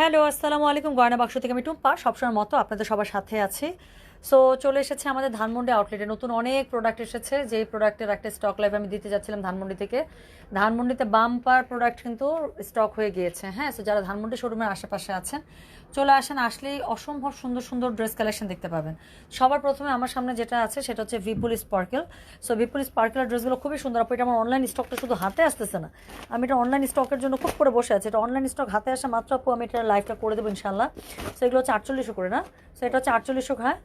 Hello আসসালামু আলাইকুম। গয়না বাক্স থেকে আমি টুম্পা। সবসময় মতো আপনাদের সবার সাথে আছি। সো চলে এসেছে আমাদের ধানমন্ডি আউটলেটে নতুন অনেক প্রোডাক্ট এসেছে। যেই প্রোডাক্টের একটা স্টক লাইভ আমি দিতে যাচ্ছিলাম ধানমন্ডি থেকে। ধানমন্ডিতে বাম্পার প্রোডাক্ট কিন্তু স্টক হয়ে গিয়েছে হ্যাঁ? সো যারা ধানমন্ডি শোরুমের আশেপাশে আছেন, চলে আসেন, আসলেই অসম্ভব সুন্দর সুন্দর ড্রেস কালেকশন দেখতে পাবেন। সবার প্রথমে আমার সামনে যেটা আছে, সেটা হচ্ছে ভিপুল স্পার্কেল সো ভিপুল স্পার্কেলের ড্রেসগুলো খুবই সুন্দর। আপু, এটা আমার অনলাইন স্টকটা শুধু হাতে আসতেছে না। আমি এটা অনলাইন স্টকের জন্য খুব করে বসে আছি। এটা অনলাইন স্টক হাতে আসা মাত্র আপু, আমি এটা লাইভটা করে দেবো ইনশাল্লাহ সো এগুলো হচ্ছে আটচল্লিশশো করে, না? সো এটা হচ্ছে আটচল্লিশশো হ্যাঁ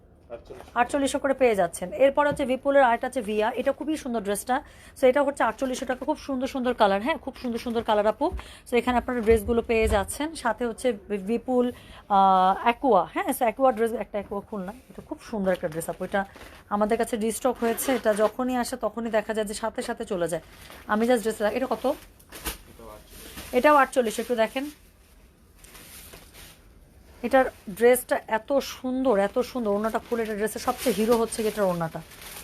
আটচল্লিশশো করে পেয়ে যাচ্ছেন। এরপর হচ্ছে বিপুলের আরেকটা আছে ভিয়া এটা খুবই সুন্দর ড্রেসটা। সো এটা হচ্ছে আটচল্লিশশো টাকা। খুব সুন্দর সুন্দর কালার হ্যাঁ খুব সুন্দর সুন্দর কালার আপু। সো এখানে আপনারা ড্রেসগুলো পেয়ে যাচ্ছেন। সাথে হচ্ছে বিপুল অ্যাকুয়া হ্যাঁ সো অ্যাকুয়া ড্রেস একটা অ্যাকুয়া খুল না এটা খুব সুন্দর একটা ড্রেস আপু। এটা আমাদের কাছে রিস্টক হয়েছে। এটা যখনই আসে তখনই দেখা যায় যে সাথে সাথে চলে যায়। আমি জাস্ট ড্রেস এটা কত? এটাও আটচল্লিশ একটু দেখেন। এটার ড্রেসটা এত সুন্দর এত সুন্দর। ওড়নাটা ফুল এটা ড্রেসের সবচেয়ে হিরো হচ্ছে এটার ওড়নাটা।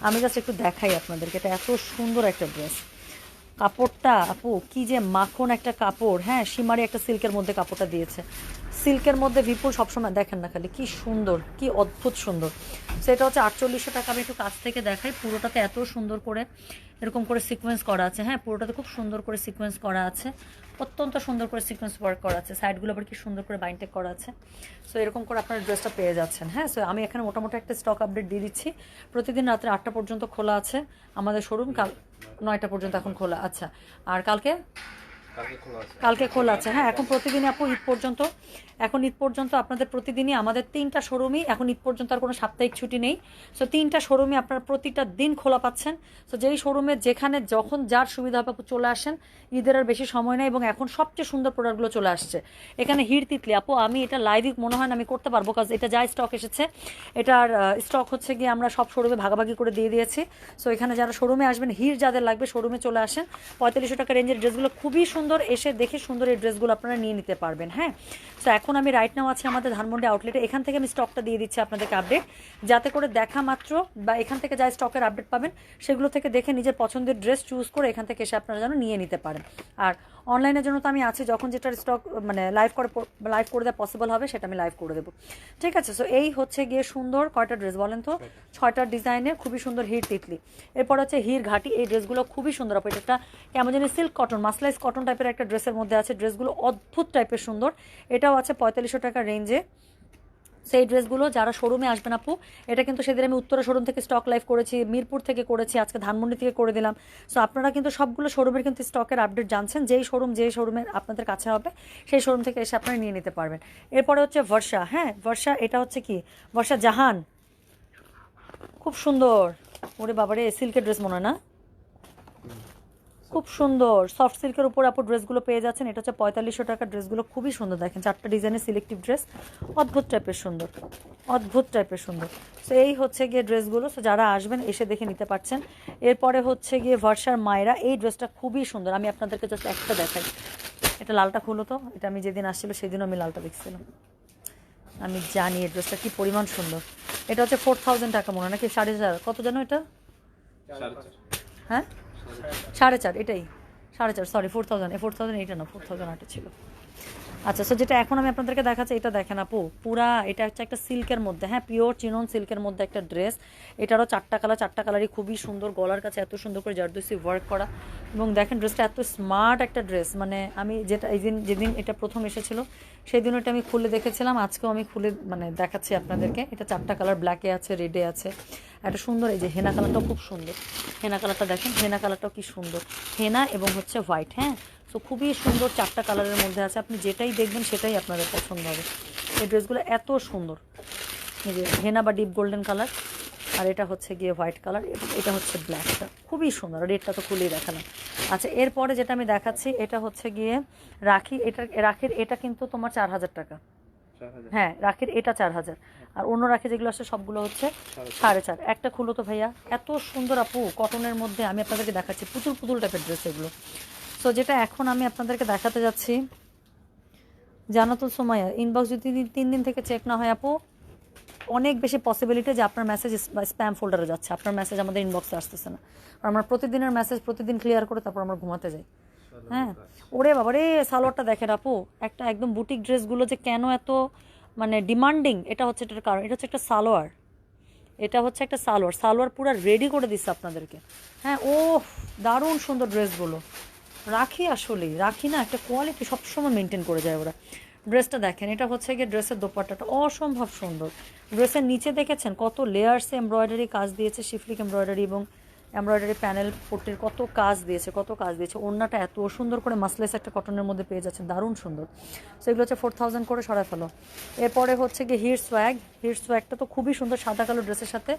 আমি জাস্ট একটু দেখাই আপনাদেরকে, এটা এত সুন্দর একটা ড্রেস। কাপড়টা, আপু, কি যে মাখন একটা কাপড় হ্যাঁ সীমারি একটা সিল্কের মধ্যে কাপড়টা দিয়েছে। সিল্কের মধ্যে বিপুল সবসময় দেখেন না খালি, কি সুন্দর, কি অদ্ভুত সুন্দর। সেটা হচ্ছে আটচল্লিশশো টাকা আমি একটু কাছ থেকে দেখাই, পুরোটাতে এত সুন্দর করে এরকম করে সিকোয়েন্স করা আছে। হ্যাঁ পুরোটাতে খুব সুন্দর করে সিকোয়েন্স করা আছে, অত্যন্ত সুন্দর করে সিকোয়েন্স ওয়ার্ক করা আছে। সাইডগুলো আবার কি সুন্দর করে বাইন্টেক করা আছে। সো এরকম করে আপনার ড্রেসটা পেয়ে যাচ্ছেন। হ্যাঁ সো আমি এখানে মোটামুটি একটা স্টক আপডেট দিয়ে দিচ্ছি। প্রতিদিন রাত্রে আটটা পর্যন্ত খোলা আছে আমাদের শোরুম কাল নয়টা পর্যন্ত এখন খোলা। আচ্ছা আর কালকে? কালকে খোলা আছে। হ্যাঁ এখন প্রতিদিনই আপু ঈদ পর্যন্ত। এখন ঈদ পর্যন্ত আপনাদের প্রতিদিনই আমাদের তিনটা শোরুমই এখন ঈদ পর্যন্ত আর কোনো সাপ্তাহিক ছুটি নেই। সো তিনটা শোরুমই আপনারা প্রতিটা দিন খোলা পাচ্ছেন। সো যেই শোরুমে যেখানে যখন যার সুবিধা হবে আপু চলে আসেন, ঈদের আর বেশি সময় নেই এবং এখন সবচেয়ে সুন্দর প্রোডাক্টগুলো চলে আসছে। এখানে হির তিতলি। আপু, আমি এটা লাইভই মনে হয় না, আমি করতে পারব কাজ এটা যা স্টক এসেছে, এটার স্টক হচ্ছে গিয়ে আমরা সব শোরুমে ভাগাভাগি করে দিয়ে দিয়েছি। সো এখানে যারা শোরুমে আসবেন, হির যাদের লাগবে শোরুমে চলে আসেন। পঁয়তাল্লিশশো টাকা রেঞ্জের ড্রেসগুলো খুবই সুন্দর এসে দেখে সুন্দর এই ড্রেসগুলো আপনারা নিয়ে নিতে পারবেন হ্যাঁ? তো এখন আমি রাইট নাও আছি আমাদের ধানমন্ডি আউটলেটে এখান থেকে আমি স্টকটা দিয়ে দিচ্ছি আপনাদেরকে আপডেট যাতে করে দেখা মাত্র বা এখান থেকে যা স্টকের আপডেট পাবেন, সেগুলো থেকে দেখে নিজের পছন্দের ড্রেস চুজ করে এখান থেকে এসে আপনারা যেন নিয়ে নিতে পারেন। আর অনলাইনের জন্য তো আমি আছি যখন যেটার স্টক মানে লাইভ করে লাইভ করে দেওয়া পসিবল হবে সেটা আমি লাইভ করে দেবো। ঠিক আছে সো এই হচ্ছে গিয়ে সুন্দর কয়টা ড্রেস বলেন তো? ছয়টা। ডিজাইনের খুবই সুন্দর হির তিতলি। এরপর হচ্ছে হির ঘাটি এই ড্রেসগুলো খুবই সুন্দর। আপু এটা একটা কেমন জানি সিল্ক কটন মাসলাইজ কটন টাইপের একটা ড্রেসের মধ্যে আছে ড্রেসগুলো অদ্ভুত টাইপের সুন্দর। এটাও আছে পঁয়তাল্লিশশো টাকা রেঞ্জে সেই ড্রেসগুলো যারা শোরুমে আসবেন আপু, এটা কিন্তু সেদিন আমি উত্তরা শোরুম থেকে স্টক লাইভ করেছি, মিরপুর থেকে করেছি, আজকে ধানমন্ডি থেকে করে দিলাম। সো আপনারা কিন্তু সবগুলো শোরুমের কিন্তু স্টকের আপডেট জানছেন, যেই শোরুম যেই শোরুমের আপনাদের কাছে হবে, সেই শোরুম থেকে এসে আপনারা নিয়ে নিতে পারবেন। এরপরে হচ্ছে বর্ষা হ্যাঁ বর্ষা, এটা হচ্ছে কি? বর্ষা জাহান। খুব সুন্দর। ওরে বাবারে সিল্কের ড্রেস মনে না? খুব সুন্দর। সফট সিল্কের উপর আপু ড্রেসগুলো পেয়ে যাচ্ছেন। এটা হচ্ছে পঁয়তাল্লিশশো টাকার ড্রেসগুলো। খুবই সুন্দর দেখেন। চারটা ডিজাইনের সিলেক্টিভ ড্রেস অদ্ভুত টাইপের সুন্দর। অদ্ভুত টাইপের সুন্দর। সো এই হচ্ছে গিয়ে ড্রেসগুলো। সো যারা আসবেন এসে দেখে নিতে পারছেন। এরপরে হচ্ছে গিয়ে ভার্সার মায়েরা। এই ড্রেসটা খুবই সুন্দর। আমি আপনাদেরকে জাস্ট একটা দেখাই। এটা লালটা খুলো তো। এটা আমি যেদিন আসছিল সেদিনও আমি লালটা দেখছিলাম। আমি জানি এই ড্রেসটা কী পরিমাণ সুন্দর। এটা হচ্ছে ফোর থাউজেন্ড টাকা মনে হয়। নাকি সাড়ে চার কত জানো এটা? হ্যাঁ? সাড়ে চার, এটাই। সাড়ে চার sorry four thousand four thousand এইটা না ফোর থাউজেন্ড আটে ছিল। আচ্ছা সো যেটা এখন আমি আপনাদেরকে দেখাচ্ছি, এটা দেখেন আপু, পুরা, এটা হচ্ছে একটা সিল্কের মধ্যে হ্যাঁ পিওর চিনন সিল্কের মধ্যে একটা ড্রেস এটারও চারটা কালার চারটা কালারই খুবই সুন্দর, গলার কাছে এত সুন্দর করে জারদুসি ওয়ার্ক করা। এবং দেখেন ড্রেসটা এত স্মার্ট একটা ড্রেস মানে আমি যেটা, এই দিন, যেদিন এটা প্রথম এসেছিল সেই দিন এটা আমি খুলে দেখেছিলাম। আজকেও আমি খুলে মানে দেখাচ্ছি আপনাদেরকে। এটা চারটা কালার ব্ল্যাকে আছে রেডে আছে। একটা সুন্দর, এই যে হেনা কালারটাও খুব সুন্দর। হেনা কালারটা দেখেন, হেনা কালারটাও কি সুন্দর। হেনা এবং হচ্ছে হোয়াইট হ্যাঁ? তো খুবই সুন্দর চারটা কালারের মধ্যে আছে। আপনি যেটাই দেখবেন, সেটাই আপনাদের পছন্দ হবে। এই ড্রেসগুলো এত সুন্দর। এই যে হেনা বা ডিপ গোল্ডেন কালার আর এটা হচ্ছে গিয়ে হোয়াইট কালার এটা হচ্ছে ব্ল্যাকটা খুবই সুন্দর রেডটা তো খুলেই দেখালাম। আচ্ছা এরপরে যেটা আমি দেখাচ্ছি এটা হচ্ছে গিয়ে রাখি এটা রাখির এটা কিন্তু তোমার চার হাজার টাকা। হ্যাঁ রাখির এটা চার হাজার। আর অন্য রাখি যেগুলো আছে সবগুলো হচ্ছে সাড়ে চার। একটা খুলো তো ভাইয়া এত সুন্দর আপু কটনের মধ্যে আমি আপনাদেরকে দেখাচ্ছি পুতুল পুতুল টাইপের ড্রেস এগুলো। সো যেটা এখন আমি আপনাদেরকে দেখাতে যাচ্ছি জানাতুল সময়া ইনবক্স যদি তিন দিন থেকে চেক না হয় আপু অনেক বেশি পসিবিলিটি যে আপনার মেসেজ স্প্যাম ফোল্ডারে যাচ্ছে। আপনার মেসেজ আমাদের ইনবক্সে আসতেছে না। আর আমরা প্রতিদিনের মেসেজ প্রতিদিন ক্লিয়ার করে তারপর আমরা ঘুমাতে যাই। হ্যাঁ? ওরে বাবা রে সালোয়ারটা দেখেন আপু, একটা একদম বুটিক ড্রেসগুলো যে কেন এত মানে ডিমান্ডিং এটা হচ্ছে এটার কারণ। এটা হচ্ছে একটা সালোয়ার। এটা হচ্ছে একটা সালোয়ার। সালোয়ার পুরো রেডি করে দিচ্ছে আপনাদেরকে। হ্যাঁ ও দারুণ সুন্দর ড্রেসগুলো রাখি আসলেই, রাখি না, একটা কোয়ালিটি সবসময় মেনটেন করে যায় ওরা। ড্রেসটা দেখেন, এটা হচ্ছে গিয়ে ড্রেসের দোপাট্টাটা। অসম্ভব সুন্দর। ড্রেসের নিচে দেখেছেন কত লেয়ার্সে এমব্রয়ডারি কাজ দিয়েছে শিফলিক এমব্রয়ডারি এবং এমব্রয়ডারি প্যানেল পট্টির কত কাজ দিয়েছে, কত কাজ দিয়েছে। ওড়নাটা এত সুন্দর করে মাসলেস একটা কটনের মধ্যে পেয়ে যাচ্ছে, দারুণ সুন্দর। সো এগুলো হচ্ছে ফোর থাউজেন্ড করে সরাই ফেলো। এরপরে হচ্ছে গিয়ে হির সোয়াগ হির সোয়াগটা তো খুবই সুন্দর, সাদা কালো ড্রেসের সাথে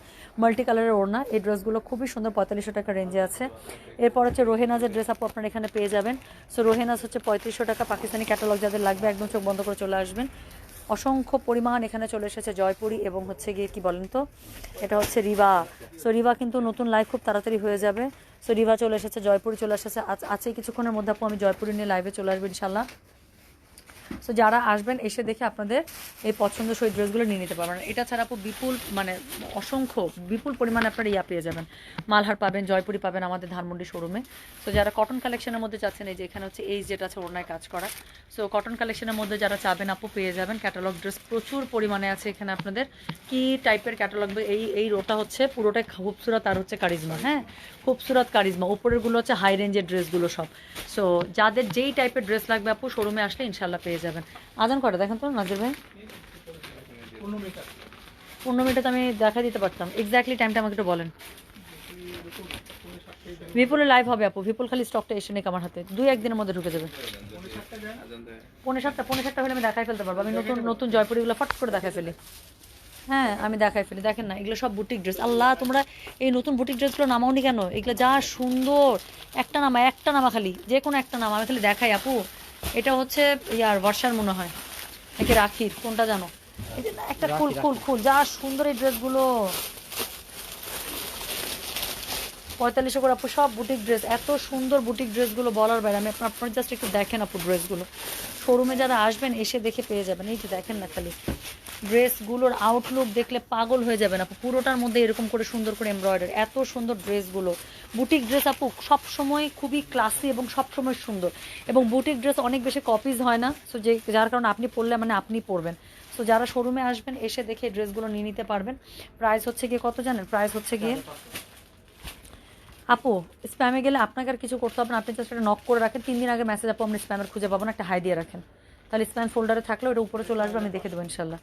মাল্টি কালারের ওড়না। এই ড্রেসগুলো খুবই সুন্দর, পঁয়তাল্লিশশো টাকা রেঞ্জে আছে। এরপর হচ্ছে রোহেনাজের ড্রেস আপু আপনারা এখানে পেয়ে যাবেন। সো রোহেনাজ হচ্ছে পঁয়ত্রিশশো টাকা, পাকিস্তানি ক্যাটালগ যাদের লাগবে একদম চোখ বন্ধ করে চলে আসবেন। অসংখ্য পরিমাণ এখানে চলে এসেছে জয়পুরি এবং হচ্ছে গিয়ে কি বলেন তো? এটা হচ্ছে রিবা। সো রিভা কিন্তু নতুন লাইভ খুব তাড়াতাড়ি হয়ে যাবে। সো রিভা চলে এসেছে জয়পুরে চলে এসেছে। আজ- আছে কিছুক্ষণের মধ্যে আপু আমি জয়পুরে নিয়ে লাইভে চলে আসব ইনশাল্লাহ সো যারা আসবেন, এসে দেখে আপনাদের এই পছন্দসই ড্রেসগুলো নিয়ে নিতে পারবেন। এটা ছাড়া আপু বিপুল মানে অসংখ্য, বিপুল পরিমাণে আপনারা ইয়া পেয়ে যাবেন। মালহার পাবেন, জয়পুরি পাবেন আমাদের ধানমন্ডি শোরুমে সো যারা কটন কালেকশনের মধ্যে চাচ্ছেন, এই যে এখানে হচ্ছে এই যেটা আছে ওড়নায় কাজ করা। সো কটন কালেকশনের মধ্যে যারা চাবেন আপু, পেয়ে যাবেন। ক্যাটালগ ড্রেস প্রচুর পরিমাণে আছে এখানে আপনাদের। কি টাইপের ক্যাটালগ এই এই রোটা হচ্ছে পুরোটাই খুবসুরত আর হচ্ছে কারিজমা হ্যাঁ? খুবসুরত কারিজমা। উপরেরগুলো হচ্ছে হাই রেঞ্জের ড্রেসগুলো সব। সো যাদের যেই টাইপের ড্রেস লাগবে আপু শোরুমে আসলে ইনশাল্লাহ পেয়ে যাবেন। আদান কটা? দেখেন তো, নাজির ভাই। পনেরো মিনিটে আমি দেখা দিতে পারতাম। এক্স্যাক্টলি টাইমটা আমাকে একটু বলেন। বিপুলের লাইভ হবে আপু। বিপুল খালি স্টকটা এসে নেই আমার হাতে। দুই একদিনের মধ্যে ঢুকে যাবে। আজান দেয় পৌনে সাতটা পৌনে সাতটা হলে আমি দেখাই ফেলতে পারব। আমি নতুন নতুন জয়পুরিগুলো ফট করে দেখাই ফেলি। হ্যাঁ আমি দেখাই ফেলি। দেখেন না, এগুলো সব বুটিক ড্রেস আল্লাহ, তোমরা এই নতুন বুটিক ড্রেসগুলো নামাওনি কেন? এগুলো যা সুন্দর। একটা নামা একটা নামা খালি। যে কোনো একটা নামা। আমি খালি দেখাই, আপু। এটা হচ্ছে ইয়ার বর্ষার মনে হয়। নাকি রাখির? কোনটা জানো? একটা ফুল ফুল ফুল। যা সুন্দর এই ড্রেসগুলো পঁয়তাল্লিশশো করে আপু সব বুটিক ড্রেস এত সুন্দর বুটিক ড্রেসগুলো বলার বাইরে, আমি আপনার আপনার জাস্ট একটু দেখেন আপু ড্রেসগুলো শোরুমে যারা আসবেন, এসে দেখে পেয়ে যাবেন। এই যে দেখেন না খালি ড্রেসগুলোর আউটলুক দেখলে পাগল হয়ে যাবেন আপু। পুরোটার মধ্যে এরকম করে সুন্দর করে এমব্রয়ডার এত সুন্দর ড্রেসগুলো বুটিক ড্রেস আপু, সবসময় খুবই ক্লাসি এবং সবসময় সুন্দর। এবং বুটিক ড্রেস অনেক বেশি কপিজ হয় না সো যে যার কারণে আপনি পরলে মানে আপনি পরবেন। সো যারা শোরুমে আসবেন, এসে দেখে ড্রেসগুলো নিয়ে নিতে পারবেন। প্রাইস হচ্ছে গিয়ে কত জানেন? প্রাইস হচ্ছে গিয়ে আপু স্প্যামে গেলে আপনাকে আর কিছু করতে হবে না। আপনি জাস্ট নক করে রাখেন। তিন দিন আগে মেসেজ আপু, আপনি স্প্যামের খুঁজে পাবো না একটা হাই দিয়ে রাখেন। তাহলে স্প্যাম ফোল্ডারে থাকলে ওটা উপরে চলে আসবে, আমি দেখে দেবো ইনশাল্লাহ।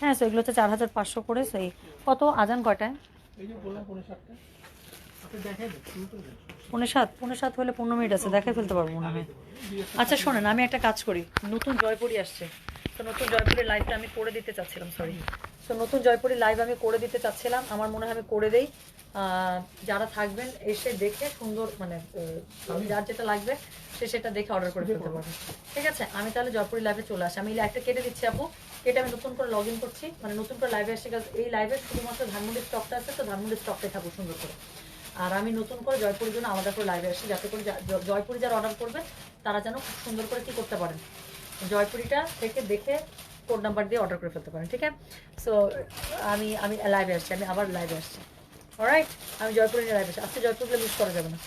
হ্যাঁ সো এগুলো হচ্ছে চার হাজার পাঁচশো করে সেই কত? আজান কয়টায়? পনেরো সাত পনেরো সাত হলে পনেরো মিনিট আছে দেখাই ফেলতে পারব মনে হয়। আচ্ছা শোনেন, আমি একটা কাজ করি। নতুন জয়পুরি আসছে। তো নতুন জয়পুরের লাইভটা আমি করে দিতে চাচ্ছিলাম সরি তো নতুন জয়পুরি লাইভ আমি করে দিতে চাচ্ছিলাম। আমার মনে হয় আমি করে দেই। যারা থাকবেন, এসে দেখে সুন্দর মানে যার যেটা লাগবে, সে সেটা দেখে অর্ডার করে ফেলতে পারবে। ঠিক আছে? আমি তাহলে জয়পুরি লাইভে চলে আসি। আমি এই লাইভটা কেটে দিচ্ছি, আপু। কেটে আমি নতুন করে লগ ইন করছি। মানে নতুন করে লাইভে এসে এই লাইভে শুধুমাত্র ধানমন্ডির স্টকটা আছে, তো ধানমন্ডির স্টকটাই থাকব সুন্দর করে। আর আমি নতুন করে জয়পুরের জন্য আলাদা করে লাইভে আসি যাতে করে জয়পুরি যারা অর্ডার করবে, তারা যেন খুব সুন্দর করে কি করতে পারেন। জয়পুরিটা থেকে দেখে কোড নাম্বার দিয়ে অর্ডার করে ফেলতে পারেন, ঠিক আছে? সো আমি আমি লাইভে আসছি, আমি আবার লাইভে আসছি। অলরাইট আমি জয়পুরে নিয়ে লাইভে আসছি। আজকে জয়পুরগুলো মিস করা যাবে না।